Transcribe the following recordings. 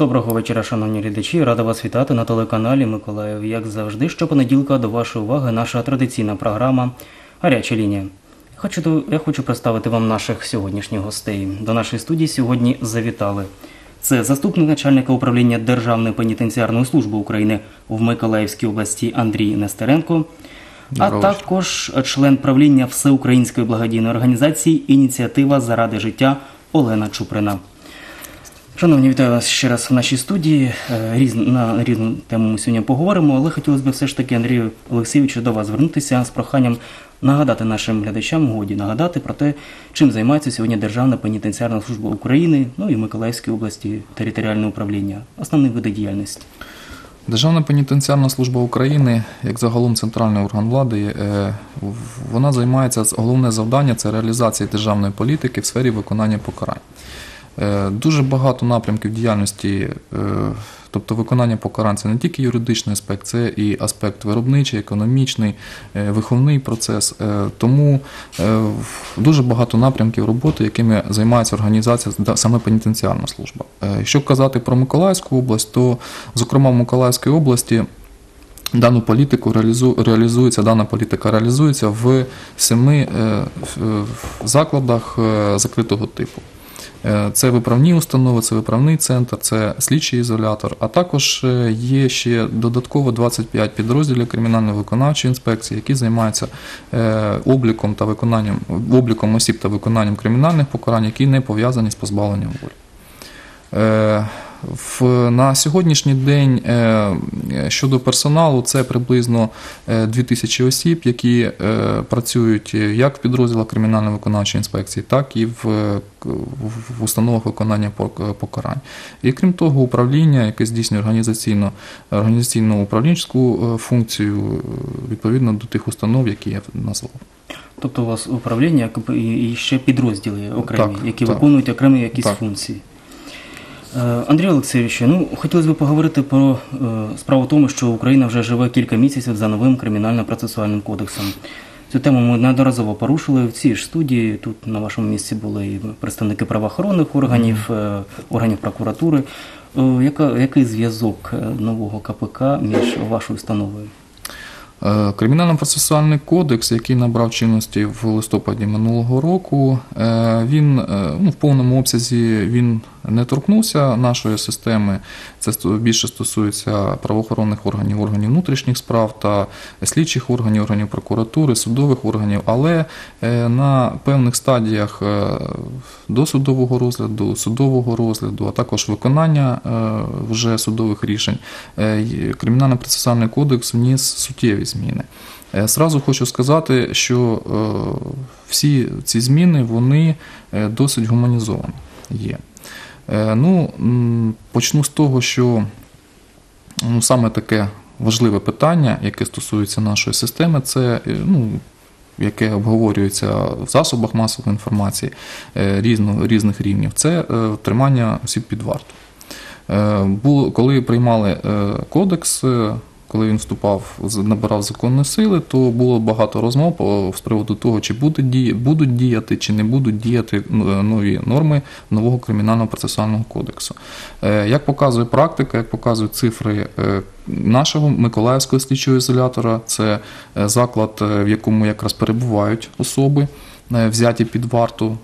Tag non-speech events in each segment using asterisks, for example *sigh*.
Доброго вечора, шановні глядачі. Рада вас вітати на телеканалі Миколаїв. Як завжди, щопонеділка до вашої уваги наша традиційна програма Гаряча лінія. Хочу, я хочу представити вам наших сьогоднішніх гостей. До нашої студії сьогодні завітали. Це заступник начальника управління Державної пенітенціарної служби України в Миколаївській області Андрій Нестеренко, а також член правління Всеукраїнської благодійної організації Ініціатива заради життя Олена Чуприна. Шановні, вітаю вас ще раз в нашій студії. Е, Різ, на різну тему ми сьогодні поговоримо, але хотілося б все ж таки, Андрію Олексійовичу, до вас звернутися з проханням нагадати нашим глядачам, годі нагадати про те, чим займається сьогодні Державна пенітенціарна служба України, ну і Миколаївської області територіальне управління, основні види діяльності. Державна пенітенціарна служба України, як загалом центральний орган влади, е, вона займається головне завдання це реалізація державної політики в сфері виконання покарань. Е, Дуже багато напрямків діяльності, е, тобто виконання покарань це не тільки юридичний аспект, це і аспект виробничий, економічний, е, виховний процес. Тому дуже багато напрямків роботи, якими займається організація саме пенітенціарна служба. Якщо казати про Миколаївську область, то зокрема в Миколаївській області. Дану політику реалізу- реалізується, дана політика реалізується в семи закладах закритого типу. Е, Це виправні установи, це виправний центр, це слідчий ізолятор, а також е, є ще додатково 25 підрозділів кримінально-виконавчої інспекції, які займаються е, обліком та виконанням обліком осіб та виконанням кримінальних покарань, які не пов'язані з позбавленням волі. Е, В, на сьогоднішній день е, щодо персоналу, це приблизно е, 2000 осіб, які е, працюють як в підрозділах кримінально-виконавчої інспекції, так і в, е, установах виконання пок- покарань. І крім того, управління, яке здійснює організаційно, організаційну управлінську е, функцію е, відповідно до тих установ, які я назвав. Тобто у вас управління і ще підрозділи окремі, Так, які так. виконують окремі якісь Так. функції. Е, Андрій Олексійович, ну хотілося б поговорити про е, справу в тому, що Україна вже живе кілька місяців за новим кримінально-процесуальним кодексом. Цю тему ми неодноразово порушили в цій ж студії. Тут на вашому місці були і представники правоохоронних органів, е, органів прокуратури. Е, Яка, який зв'язок е, нового КПК між вашою установою? Е, Кримінально-процесуальний кодекс, який набрав чинності в листопаді минулого року, він ну, в повному обсязі він не торкнувся нашої системи. Це більше стосується правоохоронних органів, органів внутрішніх справ та слідчих органів, органів прокуратури, судових органів, але е, на певних стадіях е, досудового розгляду, судового розгляду, а також виконання е, вже судових рішень, е, й- Кримінально-процесуальний кодекс вніс суттєві зміни. Зразу хочу сказати, що всі ці зміни вони досить гуманізовані є. Е, Ну, почну з того, що ну, саме таке важливе питання, яке стосується нашої системи, це е, ну, яке обговорюється в засобах масової інформації е, різно, різних рівнів, це тримання осіб під варту. Було, коли приймали кодекс, коли він вступав, набирав законної сили, то було багато розмов з приводу того, чи буде дії, будуть діяти, чи не будуть діяти е, нові норми нового кримінального процесуального кодексу. Е, Як показує практика, як показують цифри е, нашого Миколаївського слідчого ізолятора, це заклад, в якому якраз перебувають особи, взяті під варту,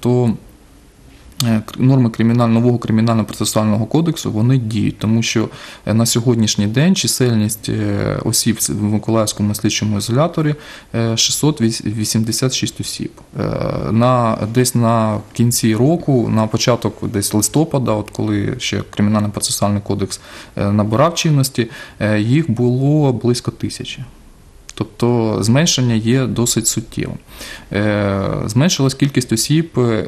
то норми криміналь... нового кримінально-процесуального кодексу вони діють, тому що е, на сьогоднішній день чисельність е, осіб в Миколаївському слідчому ізоляторі е, 686 осіб. Е, На, десь на кінці року, на початок десь листопада, от коли ще кримінально-процесуальний кодекс е, набирав чинності, е, їх було близько тисячі. Тобто зменшення є досить суттєвим. Е, Зменшилась кількість осіб, е,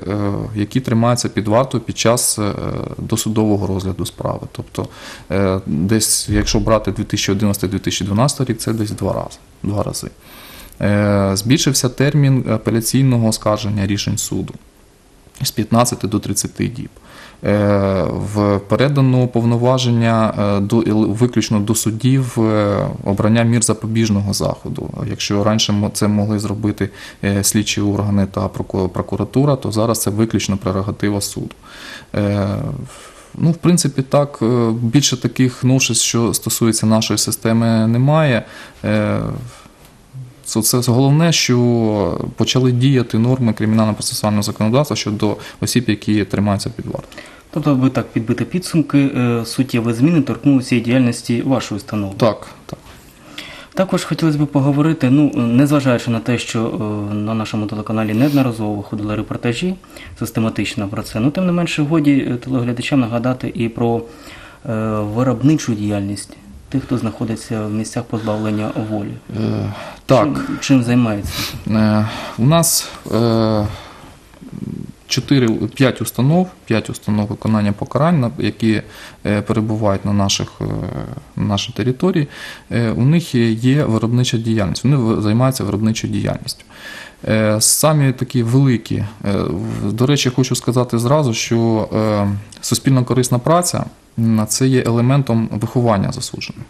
які тримаються під вартою під час е, досудового розгляду справи. Тобто, десь, якщо брати 2011-2012 рік, це десь два рази. Два рази. Збільшився термін апеляційного оскарження рішень суду з 15 до 30 діб. Е, В передано повноваження е, до виключно до суддів е, обрання мір запобіжного заходу. Якщо раніше це могли зробити слідчі органи та проку- прокуратура, то зараз це виключно прерогатива суду. Ну, в принципі, так, більше таких новшеств, що стосується нашої системи, немає. Е, Це, це головне, що почали діяти норми кримінально-процесуального законодавства щодо осіб, які тримаються під вартою. Тобто, аби так підбити підсумки, е, суттєві зміни торкнулися і діяльності вашої установи. Так, так. Також хотілося б поговорити, ну незважаючи на те, що е, на нашому телеканалі неодноразово виходили репортажі систематично про це, ну тим не менше годі е, телеглядачам нагадати і про е, виробничу діяльність тих, хто знаходиться в місцях позбавлення волі. Е, так. Чим, чим займається? Е, У нас е, 4, 5 установ, 5 установ виконання покарань, які е, перебувають на, наших, е, на нашій території. Е, У них є- є виробнича діяльність. Вони займаються виробничою діяльністю. Е, Самі такі великі. е, До речі, хочу сказати зразу, що е, суспільно корисна праця це є елементом виховання засуджених.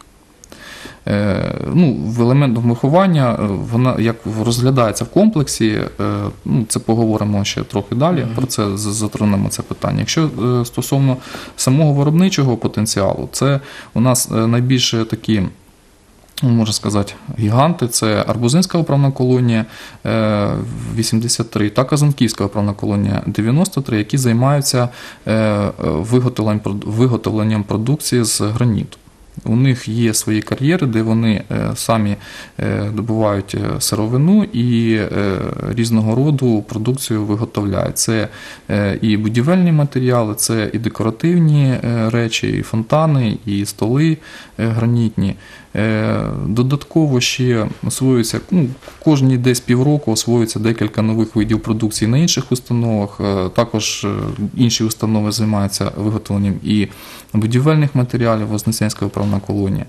Ну, в елементом виховання вона як розглядається в комплексі. Ну, це поговоримо ще трохи далі. Про це затронемо це питання. Якщо стосовно самого виробничого потенціалу, це у нас найбільше такі. Ну, Можна сказати, гіганти це Арбузинська управна колонія е, 83 та Казанківська управна колонія 93, які займаються е, е, виготовленням, продукції з граніту. У них є свої кар'єри, де вони е, самі е, добувають е, сировину і е, різного роду продукцію виготовляють. Це е, і будівельні матеріали, це і декоративні е, речі, і фонтани, і столи е, гранітні. Е, Додатково ще освоюється, ну, кожні десь півроку освоюється декілька нових видів продукції на інших установах. Е, Також е, інші установи займаються виготовленням і будівельних матеріалів, Вознесенська управна колонія,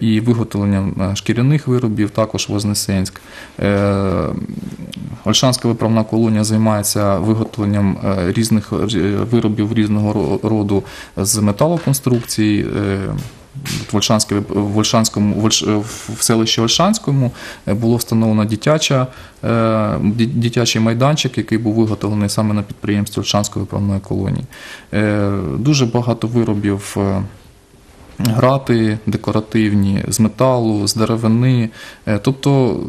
і виготовленням шкіряних виробів, також Вознесенськ. Ольшанська виправна колонія займається виготовленням різних виробів різного роду з металоконструкцій. Е, От В, селищі Ольшанському е, було встановлено дитяча, е, дитячий майданчик, який був виготовлений саме на підприємстві Ольшанської виправної колонії. Е, Дуже багато виробів. Грати декоративні з металу, з деревини, тобто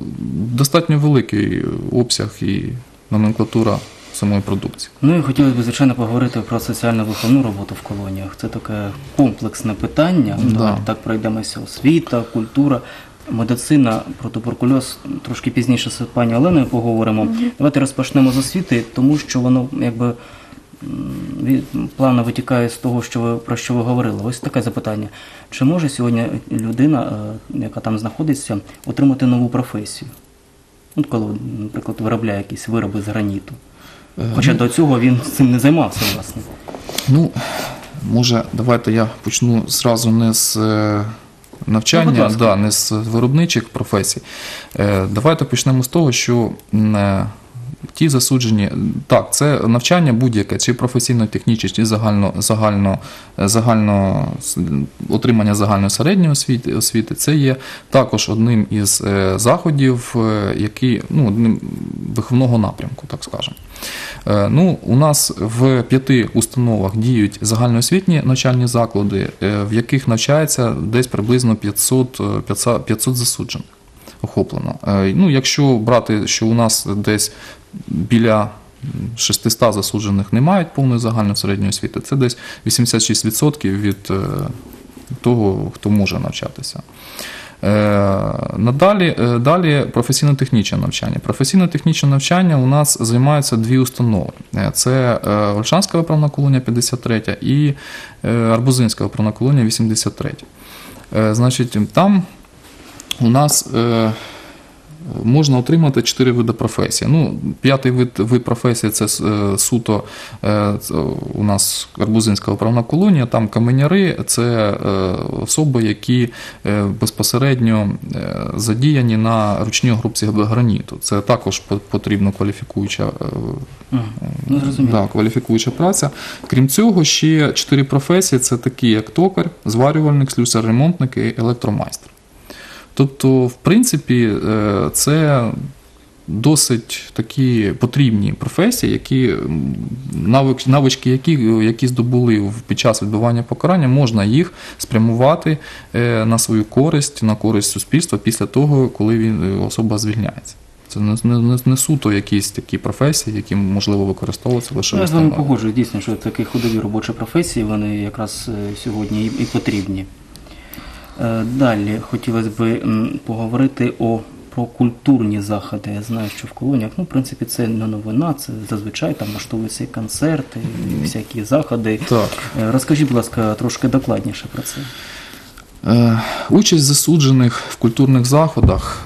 достатньо великий обсяг і номенклатура самої продукції. Ну і хотілося б, звичайно, поговорити про соціально виховну роботу в колоніях. Це таке комплексне питання. Да. Давайте так пройдемося. Освіта, культура, медицина, про туберкульоз трошки пізніше з пані Оленою поговоримо. Давайте розпочнемо з освіти, тому що воно якби плавно витікає з того, що ви про що ви говорили. Ось таке запитання: чи може сьогодні людина, е, яка там знаходиться, отримати нову професію? От коли, наприклад, виробляє якісь вироби з граніту. Хоча до цього він цим не займався, власне. Ну, може, давайте я почну зразу не з е, Ну, будь навчання, ласка. да, не з виробничих професій. Е, Давайте почнемо з того, що м, е, ті засуджені, так, це навчання будь-яке, чи професійно-технічне, чи загально, загально, е, загально отримання загальної середньої освіти, освіти, це є також одним із е, заходів, е, які ну, одним виховного напрямку, так скажемо. Ну, у нас в п'яти установах діють загальноосвітні навчальні заклади, в яких навчається десь приблизно 500, е, 500, 500 засуджених охоплено. Ну, якщо брати, що у нас десь біля 600 засуджених не мають повної загальної середньої освіти, це десь 86% від е, того, хто може навчатися. Е, Надалі е, далі професійно-технічне навчання. Професійно-технічне навчання у нас займаються дві установи: це Ольшанська виправна колонія 53 і Арбузинська виправна колонія 83. Е, Значить, там у нас можна отримати чотири види професії. Ну, п'ятий вид, вид професії це е, суто е, у нас Арбузинська управна колонія, там каменяри це е, особи, які безпосередньо задіяні на ручній грубці граніту. Це також по- потрібна кваліфікуюча Ну. Да, кваліфікуюча праця. Крім цього, ще чотири професії це такі, як токар, зварювальник, слюсар, ремонтник і електромайстер. Тобто, в принципі, е, це досить такі потрібні професії, які м, навик, навички, які, які здобули під час відбування покарання, можна їх спрямувати е, на свою користь, на користь суспільства після того, коли він е, особа звільняється. Це не, не, не, не суто якісь такі професії, які можливо використовуються лише Ну, Я з вами погоджуюсь, дійсно, що такі ходові робочі професії, вони якраз сьогодні і потрібні. Е, Далі хотілося б поговорити о, про культурні заходи. Я знаю, що в колоніях, ну, в принципі, це не новина, це зазвичай там влаштовуються і концерти, і всякі заходи. Так. Е, Розкажіть, будь ласка, трошки докладніше про це. Е, Участь засуджених в культурних заходах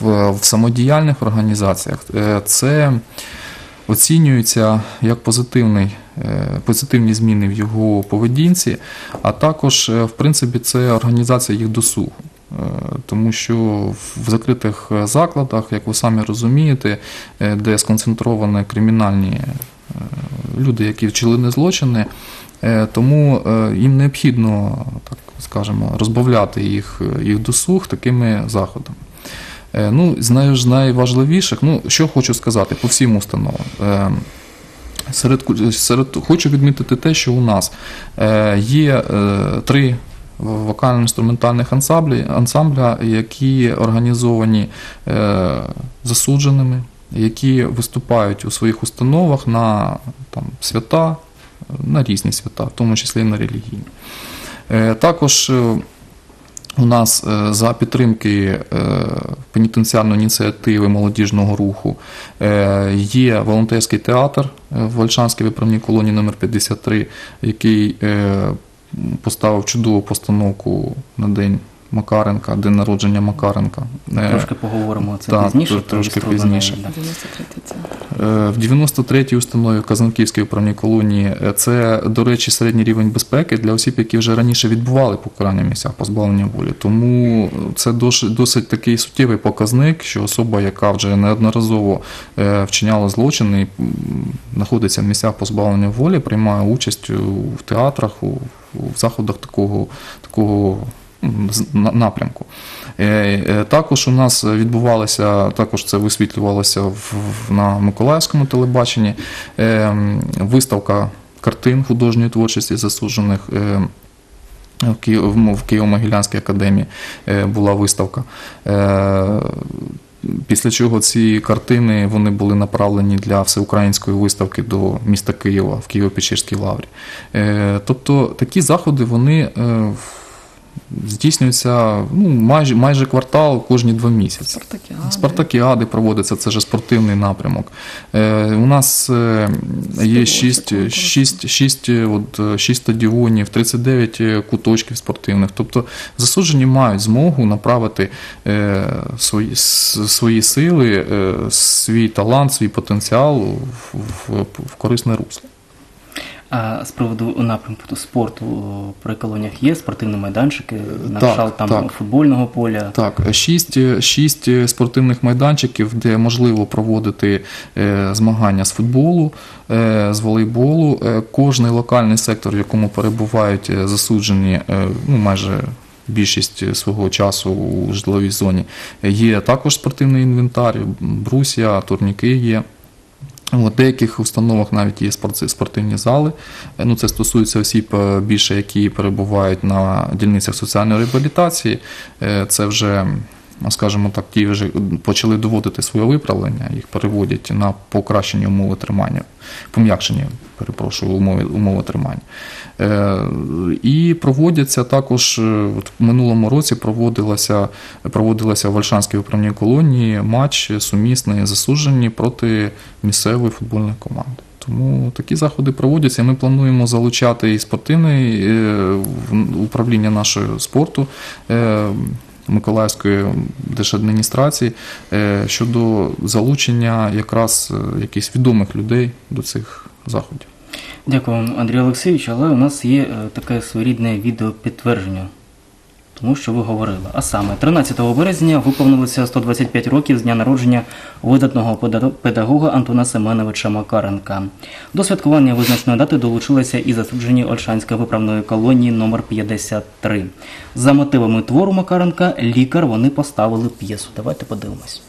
в, самодіяльних організаціях це оцінюється як позитивний, е, позитивні зміни в його поведінці, а також, е, в принципі, це організація їх досугу. Е, Тому що в закритих закладах, як ви самі розумієте, де сконцентровані кримінальні люди, які вчинили злочини, Тому їм необхідно, так скажемо, розбавляти їх, їх досуг такими заходами. Е, Ну, з най- найважливіших, ну, що хочу сказати по всім установам. Е, Серед, серед, хочу відмітити те, що у нас е, є три вокально-інструментальних ансамблі, ансамбля, які організовані засудженими, які виступають у своїх установах на там, свята, на різні свята, в тому числі і на релігійні. Також у нас е, за підтримки е, пенітенціарної ініціативи молодіжного руху е, є волонтерський театр в Вольшанській виправній колонії номер 53 який поставив чудову постановку на день Макаренка, день народження Макаренка. Е, Трошки поговоримо це так, пізніше. трошки пізніше. Ганею, да. 93 це. Е, В 93-й установі Казанківської управній колонії е, це, до речі, середній рівень безпеки для осіб, які вже раніше відбували покарання в місцях позбавлення волі. Тому це досить, досить такий суттєвий показник, що особа, яка вже неодноразово е, вчиняла злочини, і знаходиться в місцях позбавлення волі, приймає участь у- в театрах, у, в заходах такого, такого напрямку. Е, е, Також у нас відбувалося, також це висвітлювалося на Миколаївському телебаченні. е, Виставка картин художньої творчості засуджених. в Ки- в Мо- в Києво-Могилянській академії була виставка. Після чого ці картини вони були направлені для всеукраїнської виставки до міста Києва в Києво-Печерській лаврі. Тобто такі заходи вони е, здійснюються ну, майже, майже квартал кожні два місяці. Спартакіади. Спартакіади проводяться, це вже спортивний напрямок. Е, у нас е, є Співочі 6, конкурси. 6, 6, от, е, 6 стадіонів, 39 куточків спортивних. Тобто засуджені мають змогу направити е, свої, свої сили, е, свій талант, свій потенціал в, в, в корисне русло. А з приводу напрямку спорту при колоніях є спортивні майданчики, на Так, там так. футбольного поля. Так, шість, шість спортивних майданчиків, де можливо проводити е, змагання з футболу, е, з волейболу. Е, Кожний локальний сектор, в якому перебувають засуджені, ну майже. Більшість свого часу у житловій зоні є також спортивний інвентар, брусья, турніки є. У деяких установах навіть є спорт- спортивні зали. Е, Ну, це стосується осіб е, більше, які перебувають на дільницях соціальної реабілітації. Е, Це вже, скажімо так, ті вже почали доводити своє виправлення, їх переводять на покращені умови тримання, пом'якшені, перепрошую, умови, умови тримання. Е, І проводяться також, е, от в минулому році проводилася, проводилася в Вальшанській управній колонії матч сумісний засуджені проти місцевої футбольної команди. Тому такі заходи проводяться. Ми плануємо залучати і спортивне е, управління нашого спорту. Миколаївської держадміністрації е, щодо залучення якраз е, якихось відомих людей до цих заходів. Дякую вам, Андрій Олексійович, але у нас є е, таке своєрідне відео підтвердження тому, що ви говорили. А саме 13 березня виповнилося 125 років з дня народження видатного педа- педагога Антона Семеновича Макаренка. До святкування визначеної дати долучилися і засуджені Ольшанської виправної колонії номер 53. За мотивами твору Макаренка лікар вони поставили п'єсу. Давайте подивимось.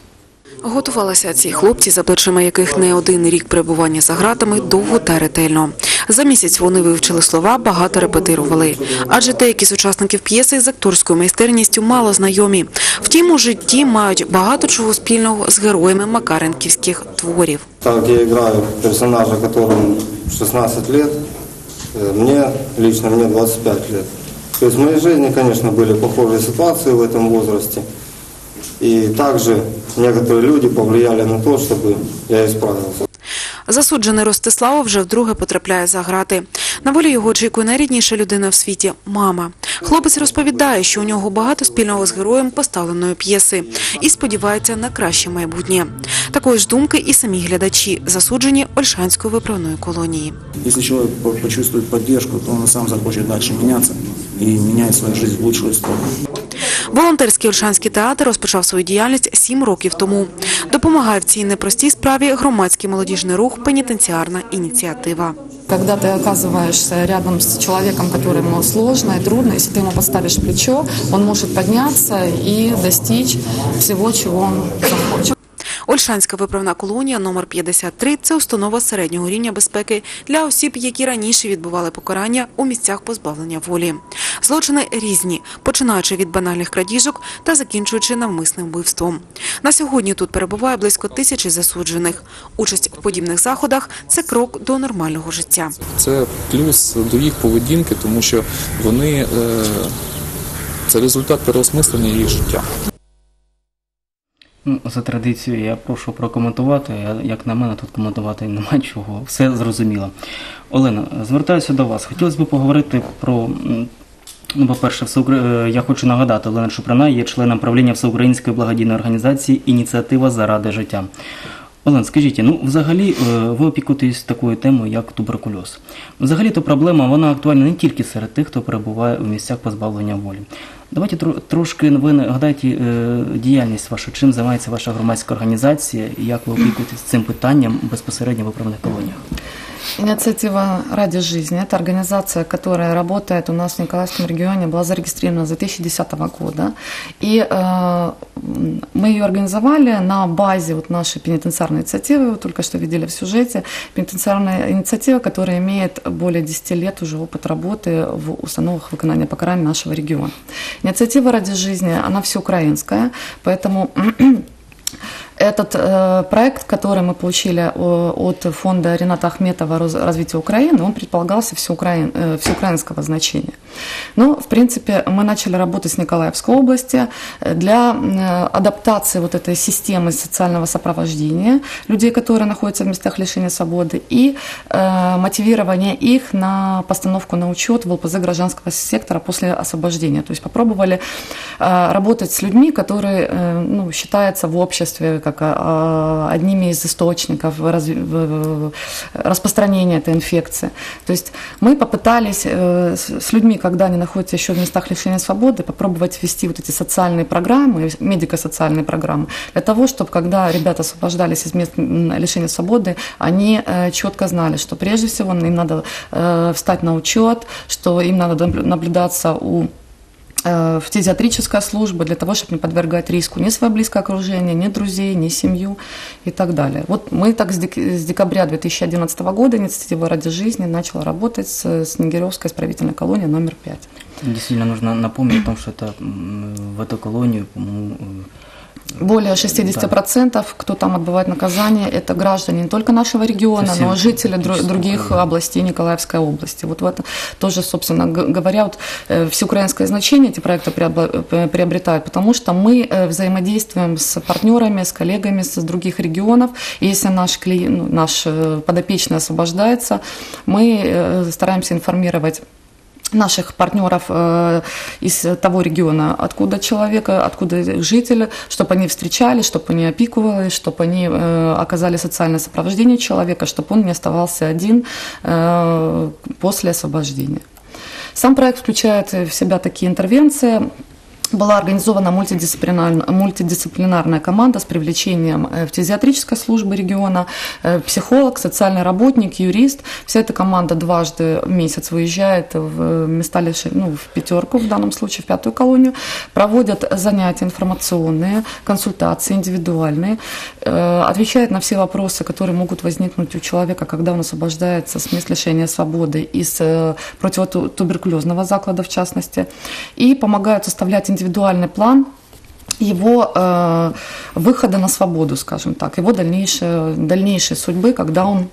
Готувалися ці хлопці, за плечима яких не один рік перебування за ґратами, довго та ретельно. За місяць вони вивчили слова, багато репетирували. Адже деякі з учасників п'єси з акторською майстерністю мало знайомі. Втім, у житті мають багато чого спільного з героями макаренківських творів. Так как я играю персонажа, которому 16 лет, э, мне, лично мне 25 лет. То есть в моей жизни, конечно, были похожие ситуации в этом возрасте. И также некоторые люди повлияли на то, чтобы я исправился. Засуджений Ростислава вже вдруге потрапляє за грати. На волі його очікує найрідніша людина в світі – мама. Хлопець розповідає, що у нього багато спільного з героєм поставленої п'єси і сподівається на краще майбутнє. Такої ж думки і самі глядачі, засуджені Ольшанської виправної колонії. Если человек по- почувствует поддержку, то он сам захочет дальше меняться и менять свою жизнь в лучшую сторону. Волонтерський Ольшанський театр розпочав свою діяльність сім років тому. Допомагає в цій непростій справі громадський молодіжний рух «Пенітенціарна ініціатива». Когда ты оказываешься рядом с человеком, которому сложно и трудно, если ты ему подставишь плечо, он может подняться и достичь всего, чего он захочет. Ольшанська виправна колонія номер 53 – це установа середнього рівня безпеки для осіб, які раніше відбували покарання у місцях позбавлення волі. Злочини різні, починаючи від банальних крадіжок та закінчуючи навмисним вбивством. На сьогодні тут перебуває близько тисячі засуджених. Участь в подібних заходах – це крок до нормального життя. Це плюс до їх поведінки, тому що вони е, це результат переосмислення їх життя. Ну, за традицією я прошу прокоментувати. Як на мене, тут коментувати нема *laughs* чого. Все зрозуміло. Олена, звертаюся до вас. Хотілося б поговорити про. Ну, по-перше, всеукр- е, я хочу нагадати, Олена Шупрана, є членом правління Всеукраїнської благодійної організації Ініціатива заради життя. Олен, скажіть, ну взагалі е, ви опікуєтесь такою темою, як туберкульоз. Взагалі то проблема вона актуальна не тільки серед тих, хто перебуває в місцях позбавлення волі. Давайте тро- трошки ви нагадайте е, діяльність вашу, чим займається ваша громадська організація і як ви опікуєтесь цим питанням безпосередньо в управних колоніях. Инициатива «Ради жизни» – это организация, которая работает у нас в Николаевском регионе, была зарегистрирована с 2010 года. И э, мы ее организовали на базе вот нашей пенитенциарной инициативы, вы только что видели в сюжете. Пенитенциарная инициатива, которая имеет более 10 лет уже опыт работы в установах выполнения покарания нашего региона. Инициатива «Ради жизни», она всеукраинская, поэтому Этот э, проект, который мы получили э, от фонда Рената Ахметова «Роз- «Развитие Украины», он предполагался всеукраин, э, всеукраинского значения. Но, в принципе, мы начали работать с Николаевской области э, для э, адаптации вот этой системы социального сопровождения людей, которые находятся в местах лишения свободы, и э, мотивирования их на постановку на учет в ЛПЗ гражданского сектора после освобождения. То есть попробовали э, работать с людьми, которые э, ну, считаются в обществе как э, одними из источников распространения этой инфекции. То есть мы попытались э, с людьми, когда они находятся еще в местах лишения свободы, попробовать ввести вот эти социальные программы, медико-социальные программы, для того, чтобы когда ребята освобождались из мест лишения свободы, они э, четко знали, что прежде всего им надо э, встать на учет, что им надо наблю- наблюдаться у в фтизиатрическая служба для того, чтобы не подвергать риску ни свое близкое окружение, ни друзей, ни семью и так далее. Вот мы так с, с декабря 2011 года инициатива «Ради жизни» начала работать с, с Нигеревской исправительной колонией номер 5. Действительно нужно напомнить о том, что это в эту колонию, по-моему, э, Более 60%, кто там отбывает наказание, это граждане не только нашего региона, Совсем но и жители дру- других областей Николаевской области. Вот в этом тоже, собственно говоря, вот, э, всеукраинское значение эти проекты э, приобретают, потому что мы э, взаимодействуем с партнерами, с коллегами с других регионов. И если наш, клиент, наш э, подопечный освобождается, мы э, стараемся информировать наших партнеров э, из того региона, откуда человек, откуда житель, чтобы они встречались, чтобы они опекувались, чтобы они э, оказали социальное сопровождение человека, чтобы он не оставался один э, после освобождения. Сам проект включает в себя такие интервенции, была организована мультидисциплинарная, мультидисциплинарная команда с привлечением э, фтизиатрической службы региона, э, психолог, социальный работник, юрист. Вся эта команда дважды в месяц выезжает в места лишения, ну, в пятерку, в данном случае в пятую колонию, проводят занятия информационные, консультации индивидуальные, э, отвечает на все вопросы, которые могут возникнуть у человека, когда он освобождается с мест лишения свободы из противотуберкулезного заклада, в частности, и помогают составлять индивидуальный план его э, выхода на свободу, скажем так, его дальнейшей, дальнейшей судьбы, когда он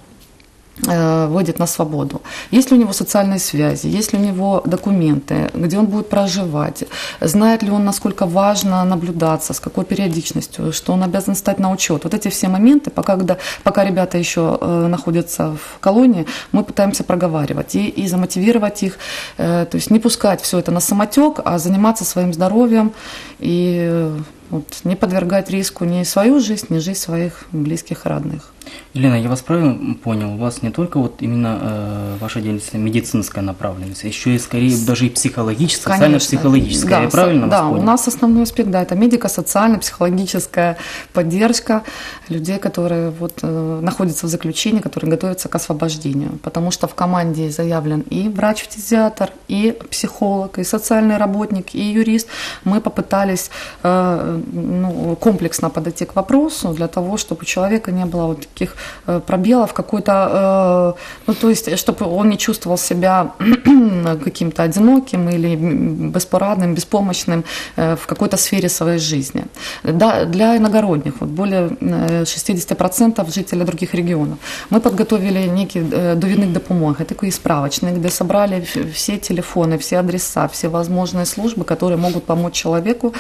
Э, выйдет на свободу. Есть ли у него социальные связи, есть ли у него документы, где он будет проживать, знает ли он, насколько важно наблюдаться, с какой периодичностью, что он обязан стать на учет. Вот эти все моменты, пока, когда, пока ребята еще э, находятся в колонии, мы пытаемся проговаривать и, и замотивировать их, э, то есть не пускать все это на самотек, а заниматься своим здоровьем и э, вот, не подвергать риску ни свою жизнь, ни жизнь своих близких родных. Елена, я вас правильно понял, у вас не только вот именно э, ваша деятельность медицинская направленность, а еще и скорее даже и психологическая, социально-психологическая, да, я правильно да, вас понял? у нас основной аспект, да, это медико-социально-психологическая поддержка людей, которые вот э, находятся в заключении, которые готовятся к освобождению, потому что в команде заявлен и врач-фтизиатр, и психолог, и социальный работник, и юрист. Мы попытались э, ну, комплексно подойти к вопросу для того, чтобы у человека не было вот таких э, пробелов, какой-то, э, ну то есть, чтобы он не чувствовал себя *clears throat* каким-то одиноким или беспорадным, беспомощным э, в какой-то сфере своей жизни. Да, для иногородних, вот более 60% жителей других регионов, мы подготовили некий довідник допомоги, такой справочный, где собрали все телефоны, все адреса, все возможные службы, которые могут помочь человеку,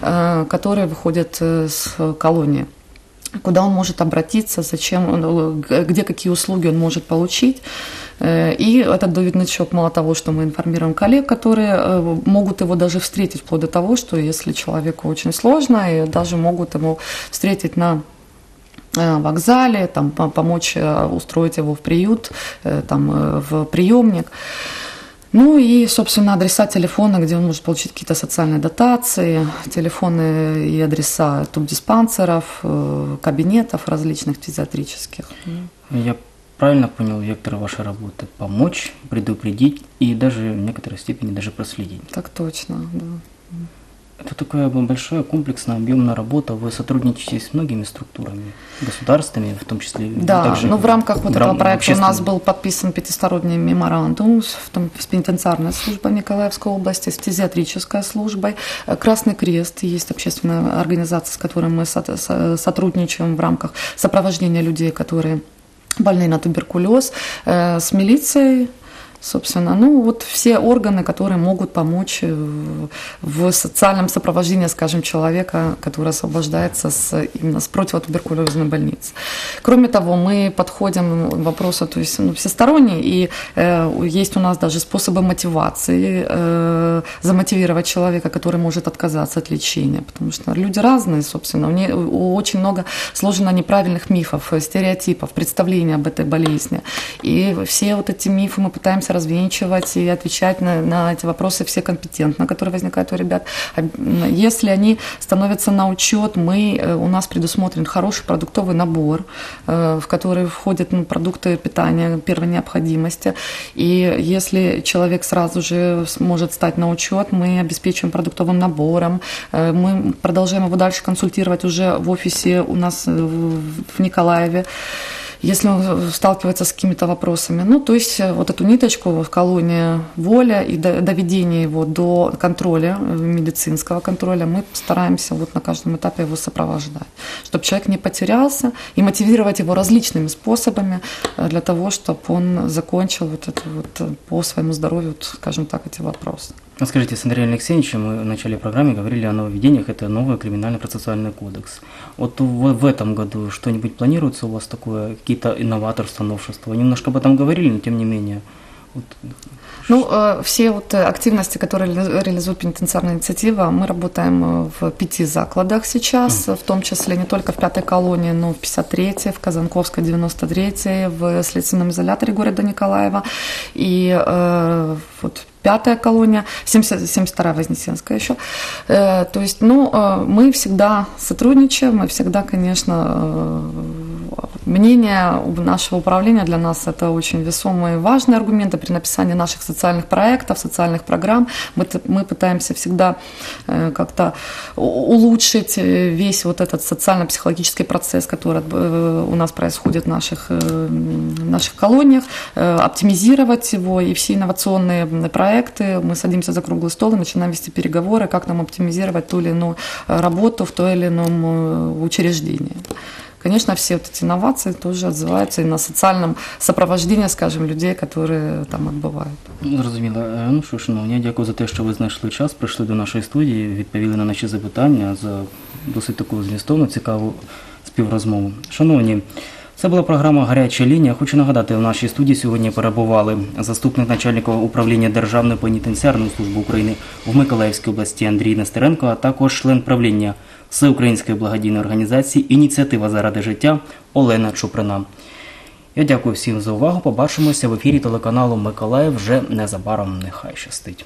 который выходит с колонии куда он может обратиться, зачем, где какие услуги он может получить. Э, и этот доведничок, мало того, что мы информируем коллег, которые э, могут его даже встретить, вплоть до того, что если человеку очень сложно, и даже могут ему встретить на э, вокзале, там, помочь устроить его в приют, там, в приемник. Ну и, собственно, адреса телефона, где он может получить какие-то социальные дотации, телефоны и адреса тубдиспансеров, э, кабинетов различных физиатрических. Я правильно понял вектор вашей работы? Помочь, предупредить и даже в некоторой степени даже проследить. Так точно, да. Это такая большая комплексная объемная работа. Вы сотрудничаете с многими структурами, государствами, в том числе. Да, также но в рамках вот этого рам... проекта у нас был подписан пятисторонний меморандум с, там, с пенитенциарной службой Николаевской области, с фтизиатрической службой. Э, Красный Крест есть общественная организация, с которой мы со- сотрудничаем в рамках сопровождения людей, которые больны на туберкулез, э, с милицией собственно. Ну, вот все органы, которые могут помочь э, в социальном сопровождении, скажем, человека, который освобождается с, именно с противотуберкулезной больницы. Кроме того, мы подходим к вопросу, то есть ну, всесторонне, и э, есть у нас даже способы мотивации, э, замотивировать человека, который может отказаться от лечения, потому что люди разные, собственно, у, не, у очень много сложено неправильных мифов, стереотипов, представлений об этой болезни. И все вот эти мифы мы пытаемся пытаемся развенчивать и отвечать на, на эти вопросы все компетентно, которые возникают у ребят. А, если они становятся на учет, мы, э, у нас предусмотрен хороший продуктовый набор, э, в который входят ну, продукты питания первой необходимости. И если человек сразу же сможет стать на учет, мы обеспечиваем продуктовым набором, э, мы продолжаем его дальше консультировать уже в офисе у нас в Николаеве если он сталкивается с какими-то вопросами. Ну, то есть э, вот эту ниточку в колонии воля и доведение его до контроля, э, медицинского контроля, мы стараемся вот на каждом этапе его сопровождать, чтобы человек не потерялся и мотивировать его различными способами э, для того, чтобы он закончил вот это вот по своему здоровью, вот, скажем так, эти вопросы. Ну, скажите, с Андреем Алексеевичем мы в начале программы говорили о нововведениях, это новый криминально-процессуальный кодекс. Вот в, в этом году что-нибудь планируется у вас такое, какие-то инноваторства, новшества? Немножко об этом говорили, но тем не менее. Вот. Ну, э, все вот активности, которые реализует пенитенциарная инициатива, мы работаем э, в пяти закладах сейчас, mm. в том числе не только в пятой колонии, но в 53-й, в Казанковской 93-й, в следственном изоляторе города Николаева. И э, вот пятая колония, 70, 72-я Вознесенская еще. Э, То есть, ну, э, мы всегда сотрудничаем, мы всегда, конечно, э, мнение нашего управления для нас это очень весомые и важные аргументы при написании наших социальных проектов, социальных программ. Мы, мы пытаемся всегда э, как-то улучшить э, весь вот этот социально-психологический процесс, который э, у нас происходит в наших, в наших колониях, оптимизировать его и все инновационные проекты. Мы садимся за круглый стол и начинаем вести переговоры, как нам оптимизировать ту или иную работу в той или ином учреждении. Конечно, все вот эти инновации тоже отзываются и на социальном сопровождении, скажем, людей, которые там отбывают. Ну, Зрозуміло. Е, Ну що, шановні, я дякую за те, що ви знайшли час, прийшли до нашої студії, відповіли на наші запитання за досить таку змістовну, цікаву співрозмову. Шановні, це була програма Гаряча лінія. Хочу нагадати, в нашій студії сьогодні перебували заступник начальника управління Державної пенітенціарної служби України в Миколаївській області Андрій Нестеренко, а також член правління Всеукраїнської благодійної організації Ініціатива заради життя Олена Чуприна. Я дякую всім за увагу. Побачимося в ефірі телеканалу Миколаїв вже незабаром. Нехай щастить.